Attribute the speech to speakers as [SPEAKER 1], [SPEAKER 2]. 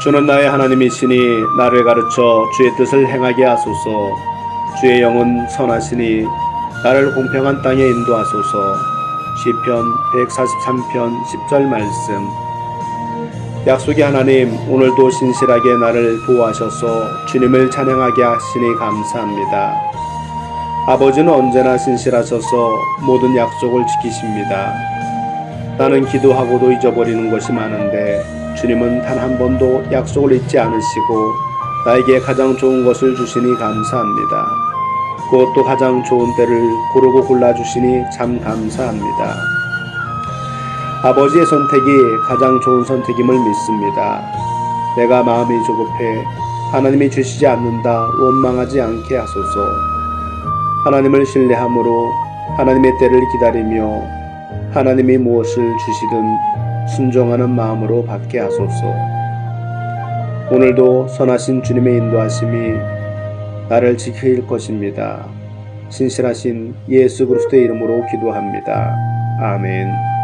[SPEAKER 1] 주는 나의 하나님이시니 나를 가르쳐 주의 뜻을 행하게 하소서. 주의 영은 선하시니 나를 공평한 땅에 인도하소서. 시편 143편 10절 말씀. 약속의 하나님, 오늘도 신실하게 나를 보호하셔서 주님을 찬양하게 하시니 감사합니다. 아버지는 언제나 신실하셔서 모든 약속을 지키십니다. 나는 기도하고도 잊어버리는 것이 많은데 주님은 단 한 번도 약속을 잊지 않으시고 나에게 가장 좋은 것을 주시니 감사합니다. 그것도 가장 좋은 때를 고르고 골라주시니 참 감사합니다. 아버지의 선택이 가장 좋은 선택임을 믿습니다. 내가 마음이 조급해 하나님이 주시지 않는다 원망하지 않게 하소서. 하나님을 신뢰함으로 하나님의 때를 기다리며 하나님이 무엇을 주시든 순종하는 마음으로 받게 하소서. 오늘도 선하신 주님의 인도하심이 나를 지킬 것입니다. 신실하신 예수 그리스도의 이름으로 기도합니다. 아멘.